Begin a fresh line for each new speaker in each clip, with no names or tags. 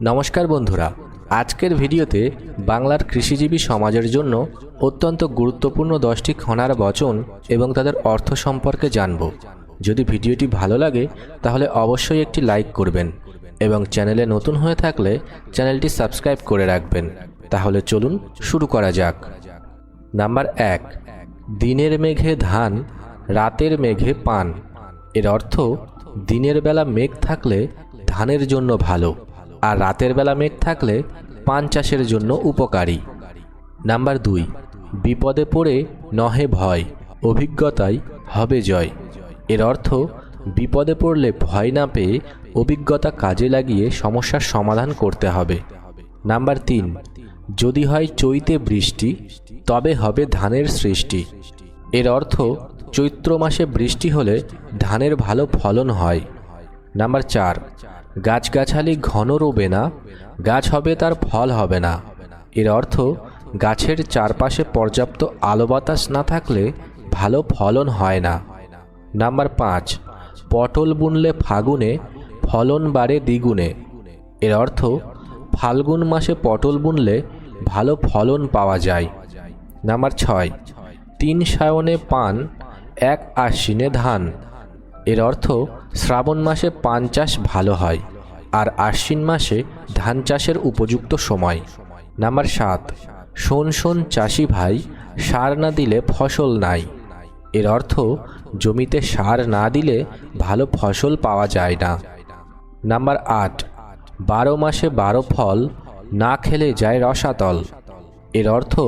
নমস্কার বন্ধুরা। আজকের ভিডিওতে বাংলার কৃষিজীবী সমাজের জন্য অত্যন্ত গুরুত্বপূর্ণ দশটি খনার বচন এবং তাদের অর্থ সম্পর্কে জানব। যদি ভিডিওটি ভালো লাগে, তাহলে অবশ্যই একটি লাইক করবেন এবং চ্যানেলে নতুন হয়ে থাকলে চ্যানেলটি সাবস্ক্রাইব করে রাখবেন। তাহলে চলুন শুরু করা যাক। নাম্বার এক, দিনের মেঘে ধান, রাতের মেঘে পান। এর অর্থ, দিনের বেলা মেঘ থাকলে ধানের জন্য ভালো। আর রাতের বেলা মেঘ থাকলে পান চাষের জন্য উপকারী। নাম্বার দুই, বিপদে পড়ে নহে ভয়, অভিজ্ঞতাই হবে জয়। এর অর্থ, বিপদে পড়লে ভয় না পেয়ে অভিজ্ঞতা কাজে লাগিয়ে সমস্যার সমাধান করতে হবে। নাম্বার তিন, যদি হয় চৈতে বৃষ্টি, তবে হবে ধানের সৃষ্টি। এর অর্থ, চৈত্র মাসে বৃষ্টি হলে ধানের ভালো ফলন হয়। নাম্বার চার গাছগাছালি ঘন রোবে না, গাছ হবে তার ফল হবে না। এর অর্থ, গাছের চারপাশে পর্যাপ্ত আলো বাতাস না থাকলে ভালো ফলন হয় না। নাম্বার পাঁচ, পটল বুনলে ফাগুনে, ফলন বাড়ে দ্বিগুণে। এর অর্থ, ফাল্গুন মাসে পটল বুনলে ভালো ফলন পাওয়া যায়। নাম্বার ছয়, তিন সায়নে পান, এক আশ্বিনে ধান। এর অর্থ শ্রাবণ মাসে পান চাষ ভালো হয়, আর আশ্বিন মাসে ধান চাষের উপযুক্ত সময়। নাম্বার সাত, শোন শোন চাষি ভাই, সার না দিলে ফসল নাই। এর অর্থ, জমিতে সার না দিলে ভালো ফসল পাওয়া যায় না। নাম্বার আট, বারো মাসে বারো ফল, না খেলে যায় রসাতল। এর অর্থ,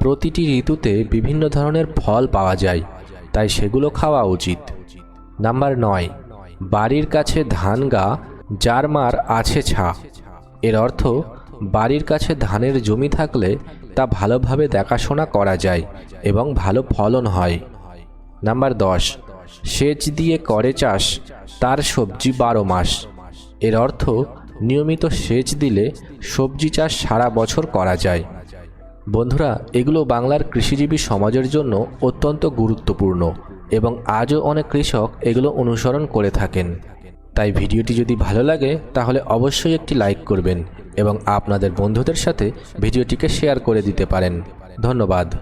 প্রতিটি ঋতুতে বিভিন্ন ধরনের ফল পাওয়া যায়, তাই সেগুলো খাওয়া উচিত। নাম্বার নয় বাড়ির কাছে ধান গা, যার মার আছে ছা। এর অর্থ, বাড়ির কাছে ধানের জমি থাকলে তা ভালোভাবে দেখাশোনা করা যায় এবং ভালো ফলন হয়। নাম্বার দশ, সেচ দিয়ে করে চাষ, তার সবজি বারো মাস। এর অর্থ, নিয়মিত সেচ দিলে সবজি চাষ সারা বছর করা যায়। বন্ধুরা, এগুলো বাংলার কৃষিজীবী সমাজের জন্য অত্যন্ত গুরুত্বপূর্ণ। এবং আজও অনেক কৃষক এগুলো অনুসরণ করে থাকেন। তাই ভিডিওটি যদি ভালো লাগে, তাহলে অবশ্যই একটি লাইক করবেন এবং আপনাদের বন্ধুদের সাথে ভিডিওটিকে শেয়ার করে দিতে পারেন। ধন্যবাদ।